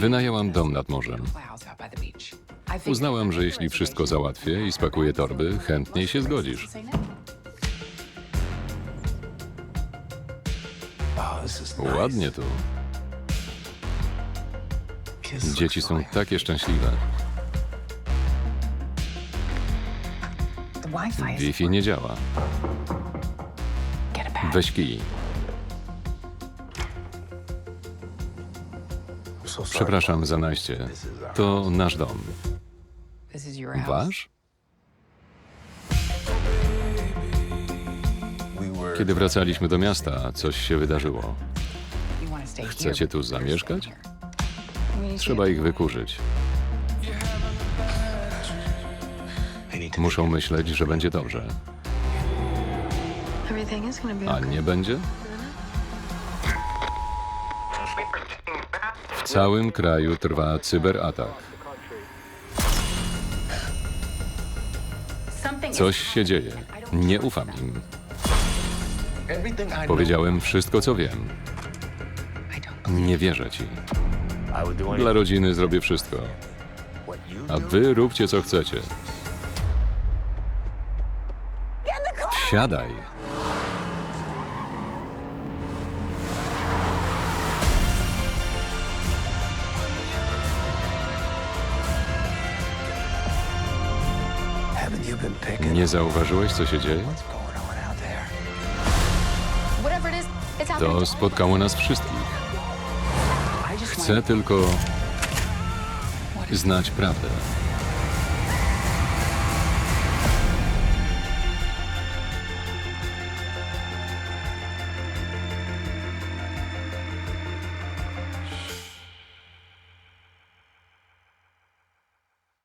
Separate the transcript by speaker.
Speaker 1: Wynajęłam dom nad morzem. Uznałam, że jeśli wszystko załatwię i spakuję torby, chętniej się zgodzisz. Ładnie tu. Dzieci są takie szczęśliwe. Wi-Fi nie działa. Weź kij. Przepraszam za najście. To nasz dom. Wasz? Kiedy wracaliśmy do miasta, coś się wydarzyło. Chcecie tu zamieszkać? Trzeba ich wykurzyć. Muszą myśleć, że będzie dobrze. A nie będzie? Całym kraju trwa cyberatak. Coś się dzieje. Nie ufam im. Powiedziałem wszystko, co wiem. Nie wierzę ci. Dla rodziny zrobię wszystko. A wy róbcie, co chcecie. Wsiadaj. Nie zauważyłeś, co się dzieje? To spotkało nas wszystkich. Chcę tylko znać prawdę.